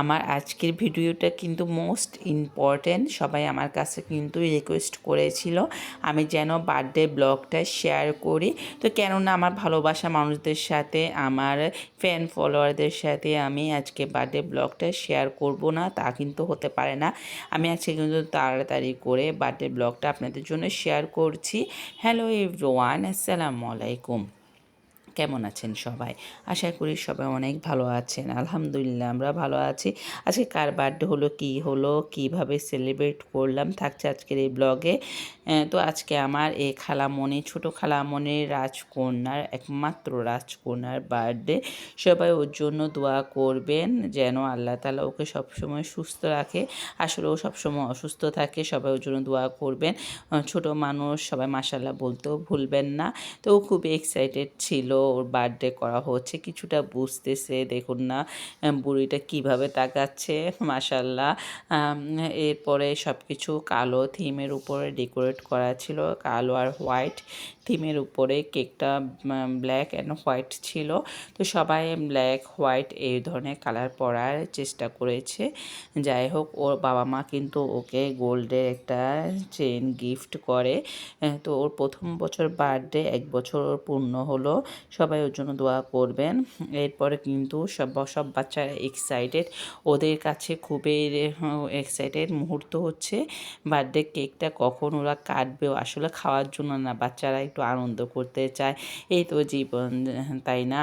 আমার আজকের ভিডিওটা কিন্তু মোস্ট ইম্পর্ট্যান্ট সবাই আমার কাছে কিন্তু রিকোয়েস্ট করেছিল আমি যেন বার্থডে ব্লগটা শেয়ার করি। তো কেননা আমার ভালোবাসা মানুষদের সাথে, আমার ফ্যান ফলোয়ারদের সাথে আমি আজকে বার্থডে ব্লগটা শেয়ার করব না, তা কিন্তু হতে পারে না। আমি আজকে কিন্তু তাড়াতাড়ি করে বার্থডে ব্লগটা আপনাদের জন্য শেয়ার করছি। হ্যালো এভরিওয়ান আসসালামু আলাইকুম কেমন আছেন সবাই? আশা করি সবাই অনেক ভালো আছেন। আলহামদুলিল্লাহ, আমরা ভালো আছি। আজকে কার বার্থডে হলো, কি হলো, কীভাবে সেলিব্রেট করলাম, থাকছে আজকের এই ব্লগে। তো আজকে আমার এই খালামণি, ছোটো খালামণির রাজকন্যার, একমাত্র রাজকন্যার বার্থডে। সবাই ওর জন্য দোয়া করবেন, যেন আল্লাহ তালা ওকে সবসময় সুস্থ রাখে। আসলে ও সবসময় অসুস্থ থাকে, সবাই ওর জন্য দোয়া করবেন। ছোট মানুষ, সবাই মাসাল্লাহ বলতেও ভুলবেন না। তো ও খুবই এক্সাইটেড ছিল। ওর বার্থডে করা হচ্ছে, কিছুটা বুঝতেছে, দেখুন না বুড়িটা কীভাবে তাকাচ্ছে মাসাল্লাহ এরপরে সব কিছু কালো থিমের উপরে ডেকোরেট করা ছিল, কালো আর হোয়াইট থিমের উপরে কেকটা ব্ল্যাক অ্যান্ড হোয়াইট ছিল, তো সবাই ব্ল্যাক হোয়াইট এই ধরনের কালার পরার চেষ্টা করেছে, যাই হোক, ওর বাবা মা কিন্তু ওকে গোল্ডের একটা চেন গিফট করে তো ওর প্রথম বছর বার্থডে এক বছর পূর্ণ হলো সবাই ওর জন্য দোয়া করবেন। এরপরে কিন্তু সব সব বাচ্চারা এক্সাইটেড ওদের কাছে খুবই এক্সাইটেড মুহূর্ত হচ্ছে। বার্থডে কেকটা কখন ওরা কাটবে আসলে খাওয়ার জন্য না, বাচ্চারা একটু আনন্দ করতে চায়। এই তো জীবন, তাই না?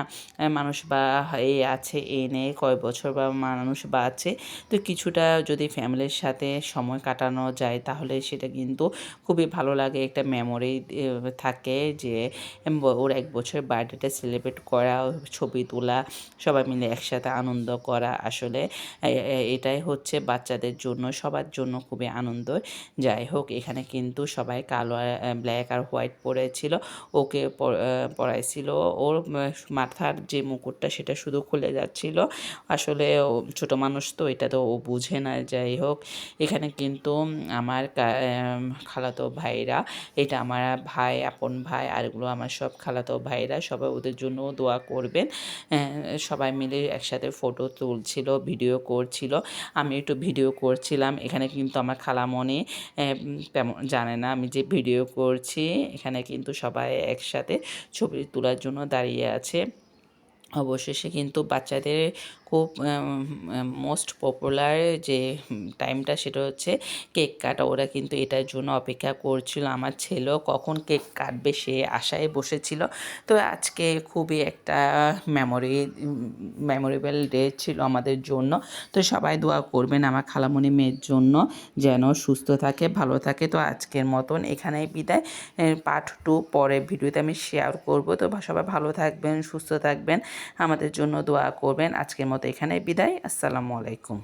মানুষ বা, এ আছে, এ নেই, কয় বছর বা মানুষ বা আছে। তো কিছুটা যদি ফ্যামিলির সাথে সময় কাটানো যায়, তাহলে সেটা কিন্তু খুবই ভালো লাগে। একটা মেমোরি থাকে যে ওর এক বছর বার্থডেটা সেলিব্রেট করা, ছবি তোলা, সবাই মিলে একসাথে আনন্দ করা আসলে। এটাই হচ্ছে বাচ্চাদের জন্য, সবার জন্য খুবই আনন্দ। যাই হোক, এখানে কিন্তু সবাই কালো ব্ল্যাক আর হোয়াইট পরেছিল, ওকে পরাইছিল। ওর মাথার যে মুকুটটা সেটা শুধু খুলে যাচ্ছিল। আসলে ছোট মানুষ তো, এটা তো ও বুঝে না, যাই হোক। এখানে কিন্তু আমার খালাতো ভাইরা, এটা আমার ভাই, আপন ভাই, আর এগুলো আমার সব খালাতো ভাইরা, সবাই ওদের জন্য দোয়া করবেন। সবাই মিলে একসাথে ফটো তুলছিল ভিডিও করছিল। আমি একটু ভিডিও করছিলাম, এখানে কিন্তু আমার খালামণি তেমন জানে না আমি যে ভিডিও করছি, এখানে কিন্তু সবাই একসাথে ছবি তোলার জন্য দাঁড়িয়ে আছে। অবশেষে কিন্তু বাচ্চাদের খুব মোস্ট পপুলার যে টাইমটা সেটা হচ্ছে কেক কাটা। ওরা কিন্তু এটার জন্য অপেক্ষা করছিল। আমার ছেলেও কখন কেক কাটবে সে আশায় বসেছিল। তো আজকে খুবই একটা মেমোরি মেমোরেবল ডে ছিল আমাদের জন্য। তো সবাই দোয়া করবেন আমার খালামণি মেয়ের জন্য যেন সুস্থ থাকে, ভালো থাকে। তো আজকের মতন এখানেই বিদায়। পার্ট টু পরে ভিডিওতে আমি শেয়ার করব। তো সবাই ভালো থাকবেন, সুস্থ থাকবেন। আমাদের জন্য দোয়া করবেন। আজকের মতো এখানে বিদায়। আসসালামু আলাইকুম।